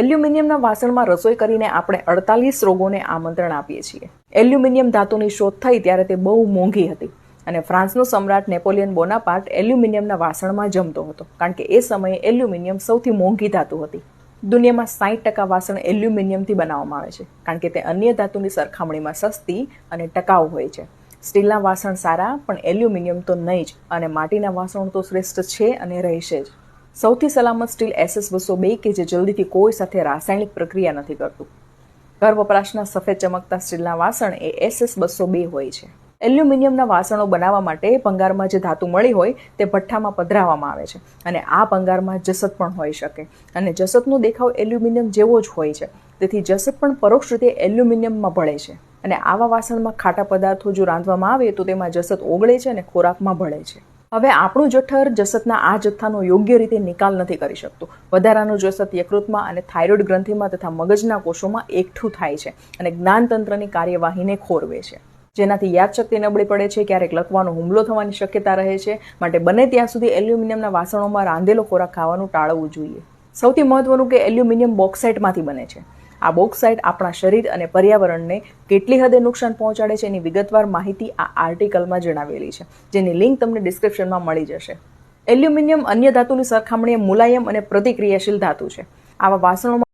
એલ્યુમિનિયમના વાસણમાં રસોઈ કરીને આપણે અડતાલીસ રોગોને આમંત્રણ આપીએ છીએ. એલ્યુમિનિયમ ધાતુની શોધ થઈ ત્યારે તે બહુ મોંઘી હતી અને ફ્રાન્સનો સમ્રાટ નેપોલિયન બોનાપાર્ટ એલ્યુમિનિયમના વાસણમાં જમતો હતો કારણ કે એ સમયે એલ્યુમિનિયમ સૌથી મોંઘી ધાતુ હતી. દુનિયામાં સાઠ ટકા વાસણ એલ્યુમિનિયમથી બનાવવામાં આવે છે કારણ કે તે અન્ય ધાતુની સરખામણીમાં સસ્તી અને ટકાઉ હોય છે. સ્ટીલના વાસણ સારા, પણ એલ્યુમિનિયમ તો નહીં જ અને માટીના વાસણ તો શ્રેષ્ઠ છે અને રહેશે જ. સૌથી સલામત સ્ટીલ એસએસ બસો બે કે જે જલ્દીથી કોઈ સાથે રાસાયણિક પ્રક્રિયા નથી કરતું. ઘર વપરાશના સફેદ ચમકતા સ્ટીલના વાસણ એ એસએસ બસો બે હોય છે. એલ્યુમિનિયમના વાસણો બનાવવા માટે ભંગારમાં જે ધાતુ મળી હોય તે ભઠ્ઠામાં પધરાવવામાં આવે છે અને આ ભંગારમાં જસત પણ હોઈ શકે. અને જસતનો દેખાવ એલ્યુમિનિયમ જેવો જ હોય છે. તેથી જસત પણ પરોક્ષ રીતે એલ્યુમિનિયમમાં ભળે છે. અને આવા વાસણમાં ખાટા પદાર્થો જો રાંધવામાં આવે તો તેમાં જસત ઓગળે છે અને ખોરાકમાં ભળે છે. હવે આપણું જઠર જસતના આ જથ્થાનો યોગ્ય રીતે નિકાલ નથી કરી શકતું. વધારાનું જસત યકૃતમાં અને થાઇરોઇડ ગ્રંથિમાં તથા મગજના કોષોમાં એકઠું થાય છે અને જ્ઞાનતંત્રની કાર્યવાહીને ખોરવે છે. જેનાથી યાદશક્તિ નબળી પડે છે, ક્યારેક લખવાનો હુમલો થવાની શક્યતા રહે છે. માટે બને ત્યાં સુધી એલ્યુમિનિયમના વાસણોમાં રાંધેલો ખોરાક ખાવાનું ટાળવું જોઈએ. સૌથી મહત્વનું કે એલ્યુમિનિયમ બોક્સાઇટમાંથી બને છે. આ બોક્સાઇટ આપણા શરીર અને પર્યાવરણને કેટલી હદે નુકસાન પહોંચાડે છે એની વિગતવાર માહિતી આ આર્ટિકલમાં જણાવેલી છે, જેની લિંક તમને ડિસ્ક્રિપ્શનમાં મળી જશે. એલ્યુમિનિયમ અન્ય ધાતુની સરખામણીએ મુલાયમ અને પ્રતિક્રિયાશીલ ધાતુ છે. આવા વાસણોમાં